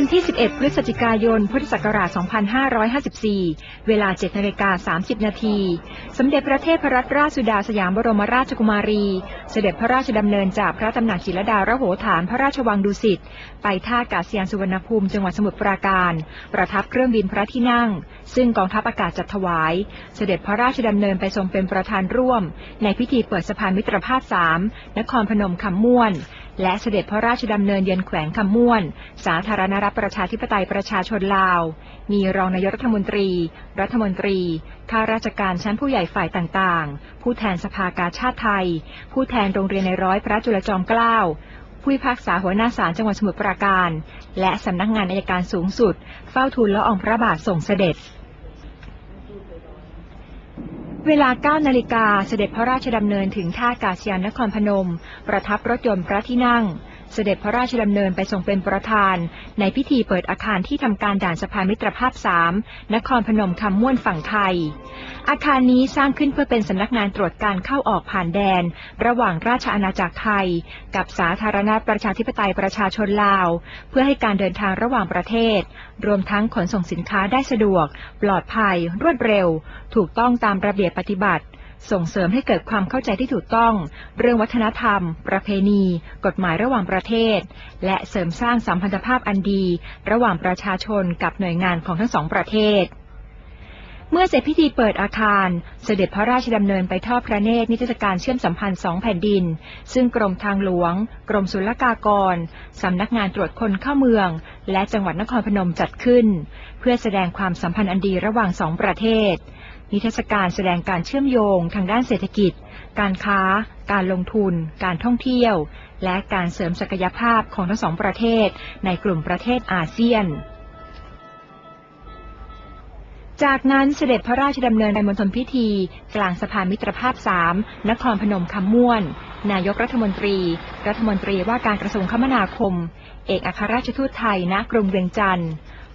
วันที่ 11 พฤศจิกายน พุทธศักราช 2554 เวลา 7นาฬิกา30 นาที สมเด็จพระเทพรัตนราชสุดาสยามบรมราชกุมารี เสด็จพระราชดำเนินจากพระตำหนักจิรดาระโหฐานพระราชวังดุสิต ไปท่าอากาศยานสุวรรณภูมิจังหวัดสมุทรปราการ ประทับเครื่องบินพระที่นั่ง ซึ่งกองทัพอากาศจัดถวาย เสด็จพระราชดำเนินไปทรงเป็นประธานร่วม ในพิธีเปิดสะพานมิตรภาพ 3 นครพนมคำม่วน และเสด็จพระราชดำเนินเยือนแขวงคำม่วน สาธารณรัฐประชาธิปไตยประชาชนลาว มีรองนายกรัฐมนตรี รัฐมนตรี ข้าราชการชั้นผู้ใหญ่ฝ่ายต่างๆ ผู้แทนสภากาชาติไทย ผู้แทนโรงเรียนในร้อยพระจุลจอมเกล้าผู้พิพากษาหัวหน้าศาลจังหวัดสมุทรปราการ และสำนักงานอัยการสูงสุด เฝ้าทูลละอองพระบาทส่งเสด็จ เวลา 9 นาฬิกาเสด็จพระราชดำเนินถึงท่าอากาศยานนครพนม ประทับรถยนต์พระที่นั่ง เสด็จพระราชดำเนินไปทรงเป็นประธาน ในพิธีเปิดอาคารที่ทำการด่านสะพานมิตรภาพ 3 นครพนมคำม่วนฝั่งไทย อาคารนี้สร้างขึ้นเพื่อเป็นสำนักงานตรวจการเข้าออกผ่านแดน ระหว่างราชอาณาจักรไทย กับสาธารณรัฐประชาธิปไตยประชาชนลาว เพื่อให้การเดินทางระหว่างประเทศ รวมทั้งขนส่งสินค้าได้สะดวก ปลอดภัย รวดเร็ว ถูกต้องตามระเบียบปฏิบัติ ส่งเสริมให้เกิดความเข้าใจที่ถูกต้อง เรื่องวัฒนธรรม ประเพณี กฎหมายระหว่างประเทศ และเสริมสร้างสัมพันธภาพอันดี ระหว่างประชาชนกับหน่วยงานของทั้งสองประเทศเมื่อเสร็จพิธีเปิดอาคาร เสด็จพระราชดำเนินไปทอดพระเนตรนิทรรศการเชื่อมสัมพันธ์สองแผ่นดิน ซึ่งกรมทางหลวง กรมศุลกากร สำนักงานตรวจคนเข้าเมือง และจังหวัดนครพนมจัดขึ้น เพื่อแสดงความสัมพันธ์อันดีระหว่างสองประเทศ นิทรรศการแสดงการเชื่อมโยงทางด้านเศรษฐกิจ การค้า การลงทุน การท่องเที่ยว และการเสริมศักยภาพของทั้งสองประเทศ ในกลุ่มประเทศอาเซียน จากนั้นเสด็จพระราชดำเนินในมณฑลพิธี กลางสะพานมิตรภาพ 3 นครพนมคำม่วน นายกรัฐมนตรี รัฐมนตรีว่าการกระทรวงคมนาคม เอกอัครราชทูตไทยณกรุงเวียงจันทร์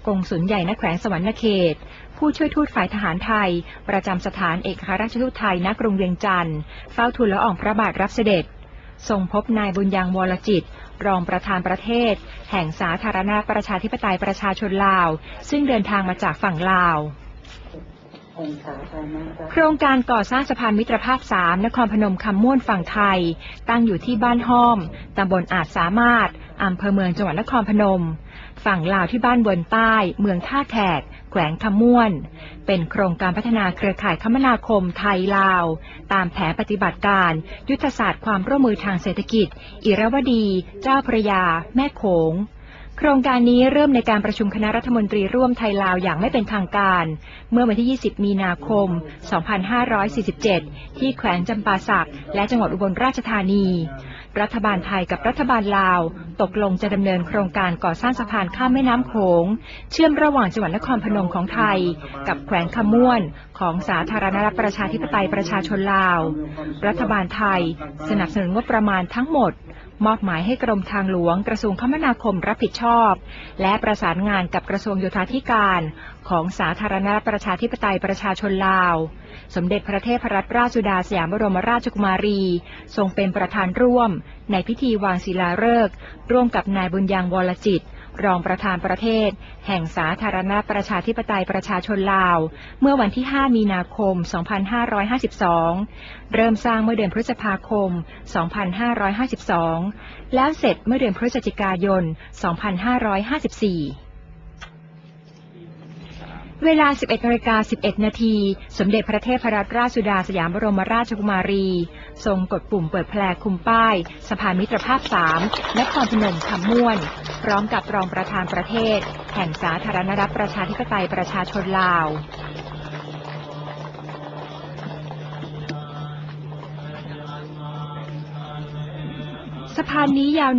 กงสุลใหญ่ณแขวงสวรรณเขต ผู้ช่วยทูตฝ่ายทหารไทย ประจำสถานเอกอัครราชทูตไทยณกรุงเวียงจันทร์เฝ้าทูลละอองพระบาทรับเสด็จ ทรงพบนายบุญยังวรจิต รองประธานประเทศ แห่งสาธารณรัฐประชาธิปไตยประชาชนลาว ซึ่งเดินทางมาจากฝั่งลาว โครงการก่อสร้างสะพานมิตรภาพ 3 นครพนมคำม่วนฝั่งไทย ตั้งอยู่ที่บ้านห้อม ตำบลอาจสามารถ อำเภอเมืองจังหวัดนครพนม ฝั่งลาวที่บ้านบนใต้ เมืองท่าแขก แขวงคำม่วน เป็นโครงการพัฒนาเครือข่ายคมนาคมไทยลาว ตามแผนปฏิบัติการ ยุทธศาสตร์ความร่วมมือทางเศรษฐกิจ อิรวดี เจ้าพระยา แม่โขง ครงการนี้เริ่มในการประชุมคณะรัฐมนตรีร่วมไทยลาวอย่างไม่เป็นทางการ เมื่อวันที่ 20 มีนาคม 2547 ที่แขวงจำปาสักและจังหวัดอุบลราชธานี รัฐบาลไทยกับรัฐบาลลาว ตกลงจะดำเนินโครงการก่อสร้างสะพานข้ามแม่น้ำโขง เชื่อมระหว่างจังหวัดนครพนมของไทย กับแขวงคำม่วนของสาธารณรัฐประชาธิปไตยประชาชนลาว รัฐบาลไทย สนับสนุนงบประมาณทั้งหมด มอบหมายให้กรมทางหลวงกระทรวงคมนาคมรับผิดชอบ และประสานงานกับกระทรวงโยธาธิการ ของสาธารณรัฐประชาธิปไตยประชาชนลาว สมเด็จพระเทพรัตนราชสุดาสยามบรมราชกุมารี ทรงเป็นประธานร่วม ในพิธีวางศิลาฤกษ์ร่วมกับนายบุญยังวรจิต รองประธานประเทศ แห่งสาธารณประชาธิปไตยประชาชนลาว เมื่อวันที่ 5 มีนาคม 2552 เริ่มสร้างเมื่อเดือนพฤษภาคม 2552 แล้วเสร็จเมื่อเดือนพฤศจิกายน 2554เวลา 11นาฬิกา11 นาที สมเด็จพระเทพรัตนราชสุดาสยามบรมราชกุมารี ทรงกดปุ่มเปิดแพลคุมป้าย สะพานมิตรภาพ 3 นครพนมคำม่วน พร้อมกับรองประธานประเทศ แห่งสาธารณรัฐประชาธิปไตยประชาชนลาวสะพานนี้ยาว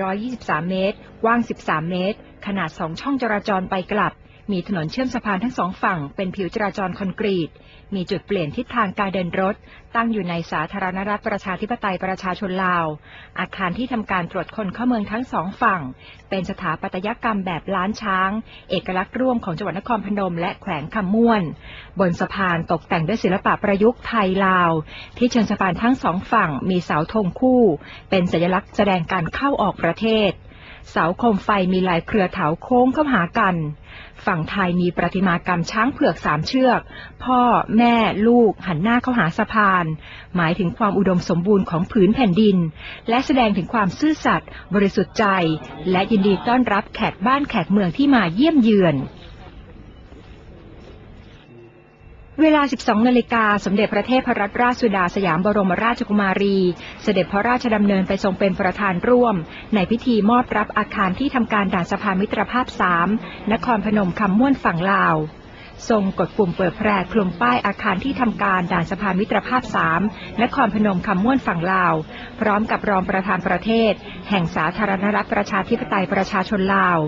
1,423 เมตร กว้าง 13 เมตร ขนาด 2 ช่องจราจรไปกลับ มีถนนเชื่อมสะพานทั้งสองฝั่งเป็นผิวจราจรคอนกรีต มีจุดเปลี่ยนทิศทางการเดินรถ ตั้งอยู่ในสาธารณรัฐประชาธิปไตยประชาชนลาว อาคารที่ทำการตรวจคนเข้าเมืองทั้งสองฝั่ง เป็นสถาปัตยกรรมแบบล้านช้าง เอกลักษณ์ร่วมของจังหวัดนครพนม และแขวงคำม่วน บนสะพานตกแต่งด้วยศิลปะประยุกต์ไทยลาว ที่เชิงสะพานทั้งสองฝั่ง มีเสาธงคู่ เป็นสัญลักษณ์แสดงการเข้าออกประเทศ เสาโคมไฟมีลายเครือเถาโค้งเข้าหากัน ฝั่งไทยมีประติมากรรมช้างเผือกสามเชือก พ่อแม่ลูกหันหน้าเข้าหาสะพาน หมายถึงความอุดมสมบูรณ์ของผืนแผ่นดิน และแสดงถึงความซื่อสัตย์บริสุทธิ์ใจ และยินดีต้อนรับแขกบ้านแขกเมืองที่มาเยี่ยมเยือน เวลา 12 นาฬิกา สมเด็จพระเทพรัตนราชสุดาสยามบรมราชกุมารี เสด็จพระราชดำเนินไปทรงเป็นประธานร่วม ในพิธีมอบรับอาคารที่ทำการด่านสะพานมิตรภาพ 3 นครพนมคำม่วนฝั่งลาว ทรงกดปุ่มเปิดแพร่คลุมป้ายอาคารที่ทำการด่านสะพานมิตรภาพ 3 นครพนมคำม่วนฝั่งลาว พร้อมกับรองประธานประเทศ แห่งสาธารณรัฐประชาธิปไตยประชาชนลาว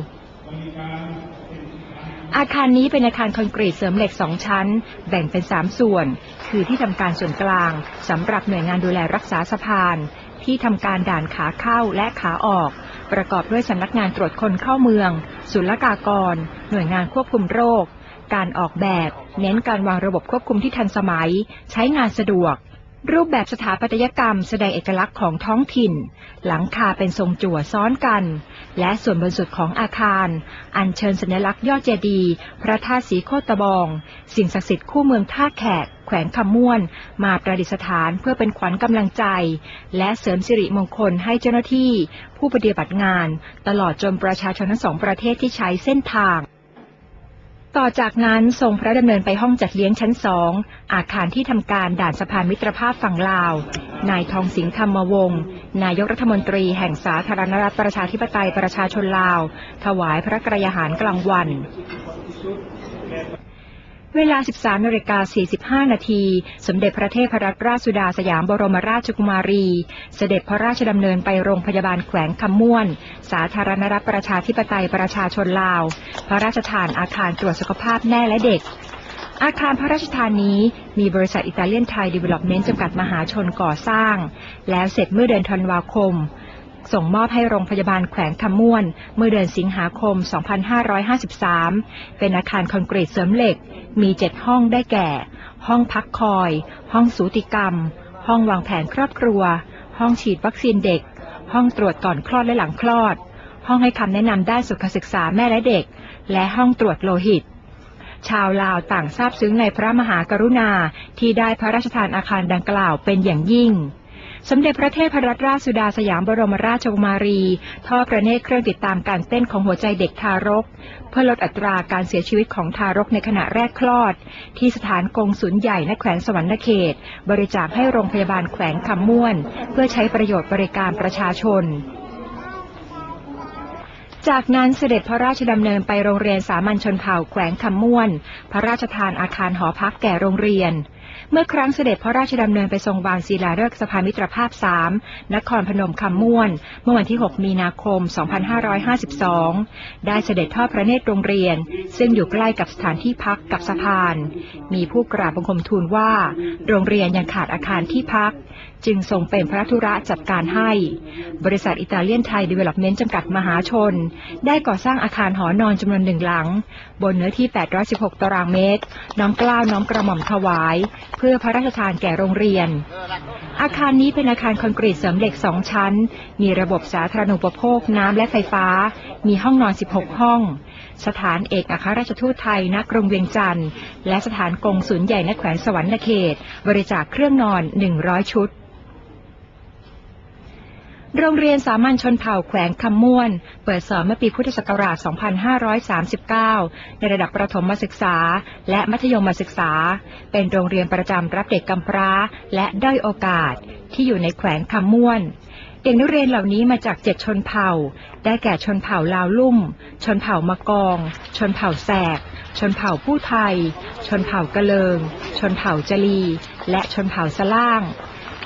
อาคารนี้เป็นอาคารคอนกรีตเสริมเหล็กสองชั้น แบ่งเป็นสามส่วน คือที่ทำการส่วนกลางสำหรับหน่วยงานดูแลรักษาสะพาน ที่ทำการด่านขาเข้าและขาออก ประกอบด้วยสำนักงานตรวจคนเข้าเมือง ศุลกากร หน่วยงานควบคุมโรค การออกแบบ เน้นการวางระบบควบคุมที่ทันสมัย ใช้งานสะดวก รูปแบบสถาปัตยกรรมแสดงเอกลักษณ์ของท้องถิ่น หลังคาเป็นทรงจั่วซ้อนกัน และส่วนบนสุดของอาคาร อัญเชิญสัญลักษณ์ยอดเจดีย์พระธาตุสีโคตบอง สิ่งศักดิ์สิทธิ์คู่เมืองท่าแขก แขวงคำม่วน มาประดิษฐานเพื่อเป็นขวัญกำลังใจ และเสริมสิริมงคลให้เจ้าหน้าที่ ผู้ปฏิบัติงาน ตลอดจนประชาชนทั้งสองประเทศที่ใช้เส้นทาง ต่อจากนั้นทรงพระดำเนินไปห้องจัดเลี้ยงชั้นสองอาคารที่ทำการด่านสะพานมิตรภาพฝั่งลาว นายทองสิงห์ธรรมวงศ์นายกรัฐมนตรีแห่งสาธารณรัฐประชาธิปไตยประชาชนลาว ถวายพระกรยาหารกลางวัน เวลา 13นาฬิกา45 นาที สมเด็จพระเทพรัตนราชสุดาสยามบรมราชกุมารี เสด็จพระราชดำเนินไปโรงพยาบาลแขวงคำม่วน สาธารณรัฐประชาธิปไตยประชาชนลาว พระราชทานอาคารตรวจสุขภาพแม่และเด็ก อาคารพระราชทานนี้มีบริษัทอิตาเลียนไทยดีเวล็อปเมนต์จำกัดมหาชนก่อสร้าง แล้วเสร็จเมื่อเดือนธันวาคม ส่งมอบให้โรงพยาบาลแขวงคำม่วน เมื่อเดือนสิงหาคม 2553 เป็นอาคารคอนกรีตเสริมเหล็ก มีเจ็ดห้องได้แก่ ห้องพักคอย ห้องสูติกรรม ห้องวางแผนครอบครัว ห้องฉีดวัคซีนเด็ก ห้องตรวจก่อนคลอดและหลังคลอด ห้องให้คำแนะนำด้านสุขศึกษาแม่และเด็ก และห้องตรวจโลหิตชาวลาวต่างซาบซึ้งในพระมหากรุณาที่ได้พระราชทานอาคารดังกล่าวเป็นอย่างยิ่ง สมเด็จพระเทพรัตนราชสุดาสยามบรมราชกุมารี ทอดพระเนตรเครื่องติดตามการเต้นของหัวใจเด็กทารก เพื่อลดอัตราการเสียชีวิตของทารกในขณะแรกคลอด ที่สถานกงศูนย์ใหญ่ณแขวงสวรรณเขต บริจาคให้โรงพยาบาลแขวงคำม่วน เพื่อใช้ประโยชน์บริการประชาชนจากนั้นเสด็จพระราชดำเนินไปโรงเรียนสามัญชนเผ่าแขวงคำม่วน พระราชทานอาคารหอพักแก่โรงเรียน เมื่อครั้งเสด็จพระราชดำเนินไปทรงวางศิลาฤกษ์สะพานมิตรภาพ 3 นครพนมคำม่วน เมื่อวันที่ 6 มีนาคม 2552 ได้เสด็จทอดพระเนตรโรงเรียน ซึ่งอยู่ใกล้กับสถานที่พักกับสะพาน มีผู้กราบบังคมทูลว่า โรงเรียนยังขาดอาคารที่พัก จึงทรงเป็นพระธุระจัดการให้ บริษัทอิตาเลียนไทยดีเวล็อปเมนต์จำกัดมหาชน ได้ก่อสร้างอาคารหอนอนจำนวนหนึ่งหลัง บนเนื้อที่ 816 ตารางเมตร น้อมกล้าวน้อมกระหม่อมถวาย เพื่อพระราชทานแก่โรงเรียน อาคารนี้เป็นอาคารคอนกรีตเสริมเหล็กสองชั้น มีระบบสาธารณูปโภคน้ำและไฟฟ้า มีห้องนอน 16 ห้องสถานเอกอัครราชทูตไทยณกรุงเวียงจันทร์และสถานกงศูนย์ใหญ่ณแขวงสวรรณเขต บริจาคเครื่องนอน 100 ชุด โรงเรียนสามัญชนเผ่าแขวงคำม่วน เปิดสอนเมื่อปีพุทธศักราช 2539 ในระดับประถมศึกษา และมัธยมศึกษา เป็นโรงเรียนประจำรับเด็กกำพร้า และด้อยโอกาส ที่อยู่ในแขวงคำม่วนเด็กนักเรียนเหล่านี้มาจากเจ็ดชนเผ่า ได้แก่ชนเผ่าลาวลุ่ม ชนเผ่ามะกอง ชนเผ่าแสก ชนเผ่าผู้ไทย ชนเผ่ากะเลิง ชนเผ่าจลี และชนเผ่าสล่าง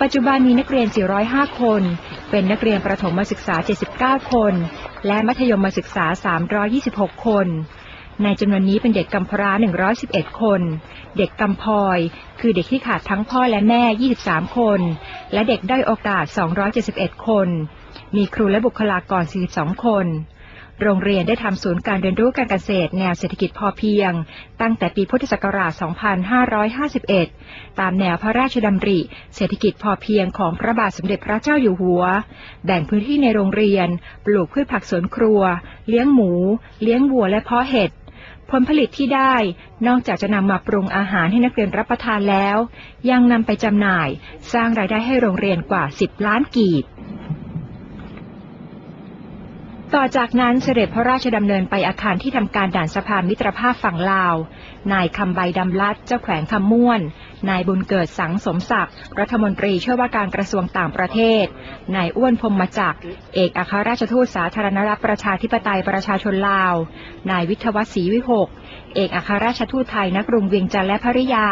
ปัจจุบันมีนักเรียน 405 คน เป็นนักเรียนประถมศึกษา 79 คน และมัธยมศึกษา 326 คน ในจำนวนนี้เป็นเด็กกำพร้า 111 คน เด็กกำพลอย คือเด็กที่ขาดทั้งพ่อและแม่ 23 คน และเด็กด้อยโอกาส 271 คน มีครูและบุคลากร 42 คน โรงเรียนได้ทำศูนย์การเรียนรู้การเกษตรแนวเศรษฐกิจพอเพียง ตั้งแต่ปีพุทธศักราช 2551 ตามแนวพระราชดำริ เศรษฐกิจพอเพียงของพระบาทสมเด็จพระเจ้าอยู่หัว แบ่งพื้นที่ในโรงเรียน ปลูกพืชผักสวนครัว เลี้ยงหมู เลี้ยงวัวและเพาะเห็ดผลผลิตที่ได้นอกจากจะนำมาปรุงอาหารให้นักเรียนรับประทานแล้ว ยังนำไปจำหน่ายสร้างรายได้ให้โรงเรียนกว่า 10 ล้านกีบ ต่อจากนั้นเสด็จพระราชดำเนินไปอาคารที่ทำการด่านสะพานมิตรภาพฝั่งลาว นายคำใบดำลัดเจ้าแขวงคำม่วน นายบุญเกิดสังสมศักดิ์รัฐมนตรีช่วยว่าการกระทรวงต่างประเทศ นายอ้วนพรหมจักเอกอัครราชทูตสาธารณรัฐประชาธิปไตยประชาชนลาว นายวิทวัศรีวิหก เอกอัครราชทูตไทยณกรุงเวียงจันทร์และภริยา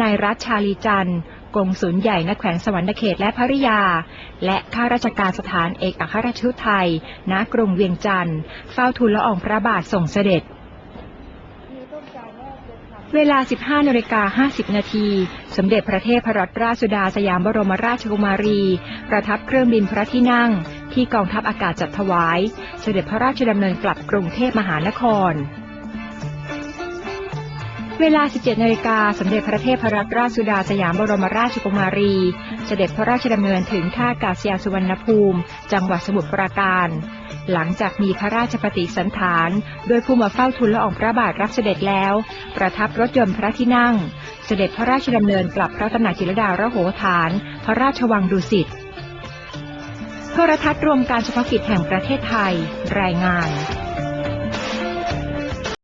นายรัชชาลีจันทร์ กงสุลใหญ่ณแขวงสวรรณเขตและภริยา และข้าราชการสถานเอกอัครราชทูตไทย ณกรุงเวียงจันทร์เฝ้าทูลละอองพระบาทส่งเสด็จ เวลา 15นาฬิกา50 นาที สมเด็จพระเทพรัตนราชสุดาสยามบรมราชกุมารี ประทับเครื่องบินพระที่นั่ง ที่กองทัพอากาศจัดถวาย เสด็จพระราชดำเนินกลับกรุงเทพมหานคร เวลา 17นาฬิกาสมเด็จพระเทพรัตนราชสุดาสยามบรมราชกุมารี เสด็จพระราชดำเนินถึงท่าอากาศยานสุวรรณภูมิ จังหวัดสมุทรปราการ หลังจากมีพระราชปฏิสันถาน โดยผู้มาเฝ้าทูลละอองพระบาทรับเสด็จแล้ว ประทับรถยนต์พระที่นั่ง เสด็จพระราชดำเนินกลับพระตำหนักจิรดาระโหฐาน พระราชวังดุสิตโทรทัศน์รวมการเฉพาะกิจแห่งประเทศไทย รายงาน